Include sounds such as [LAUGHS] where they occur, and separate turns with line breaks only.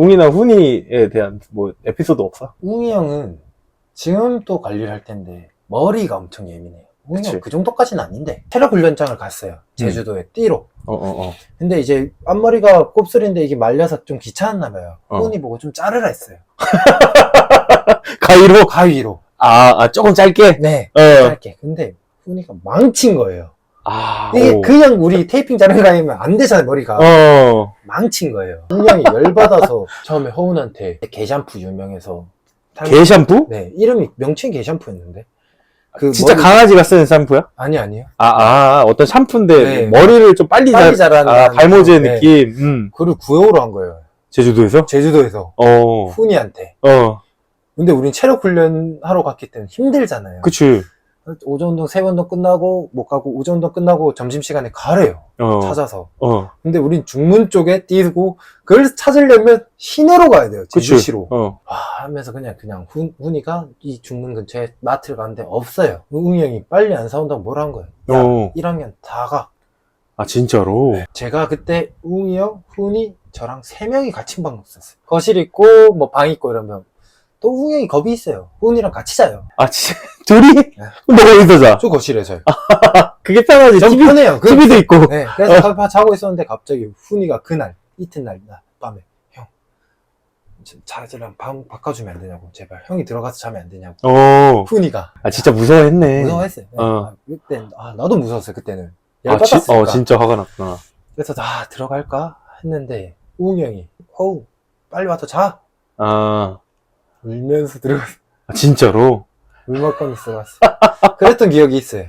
웅이나 훈이에 대한 뭐 에피소드 없어?
웅이 형은 지금 또 관리를 할 텐데 머리가 엄청 예민해요. 웅이
그치.
형그 정도까지는 아닌데 체력 훈련장을 갔어요. 제주도에 띠로.
어 어 어.
근데 이제 앞머리가 곱슬인데 이게 말려서 좀 귀찮았나 봐요.
어.
훈이 보고 좀 자르라 했어요. [LAUGHS]
가위로?
가위로.
아, 아 조금 짧게?
네.
어.
짧게. 근데 훈이가 망친 거예요.
아,
이게
오.
그냥 우리 테이핑 자른 가위면 안 되잖아요, 머리가.
어.
망친 거예요. 형이 열받아서 [LAUGHS] 처음에 허운한테 게샴푸 유명해서
개 샴푸?
네, 이름이 명칭 게샴푸였는데. 그
진짜
머리-
강아지가 쓰는 샴푸야?
아니 아니요.
아, 아, 어떤 샴푸인데
네.
머리를 좀 빨리,
빨리
자,
자라는
아, 발모제
네.
느낌. 음.
그걸 구형으로 한 거예요.
제주도에서?
제주도에서
어.
훈이한테.
어.
근데 우린 체력 훈련 하러 갔기 때문에 힘들잖아요.
그치.
오전 운동 세 운동 끝나고 못 가고 오전 운동 끝나고 점심 시간에 가래요.
어.
찾아서.
어.
근데 우린 중문 쪽에 뛰고 그걸 찾으려면 시내로 가야 돼요. 제주시로.
어.
와 하면서 그냥 그냥 훈, 훈이가 이 중문 근처에 마트를 가는데 없어요. 형이 빨리 안 사온다고 뭐라 한 거예요. 야,
어.
1학년 다 가.
아, 진짜로?
제가 그때 웅이 형, 훈이, 저랑 세 명이 같이 방 썼어요. 거실 있고 뭐 방 있고 이러면 또 웅이 형이 겁이 있어요. 훈이랑 같이 자요.
아, 진 [LAUGHS] 둘이? 너가 어디서 자?
저 거실에서요. [LAUGHS]
그게 편하지.
전
TV,
편해요. 그,
TV도 있고.
네, 그래서 가- 자고 있었는데 갑자기 훈이가 그날 이튿날 나- 밤에 형 자들랑 방 바꿔주면 안 되냐고 제발 형이 들어가서 자면 안 되냐고
어.
훈이가
아, 진짜 무서워했네.
무서워했어요. 네.
어.
아, 그때 아 나도 무서웠어요 그때는
아,
열받았으니까.
지, 어, 진짜 화가 났구나.
그래서 나 들어갈까 했는데 우웅이 형이 어우 빨리 와서 자
아,
울면서 들어갔어
아, 진짜로?
울먹거리 들어갔어 그랬던 기억이 있어요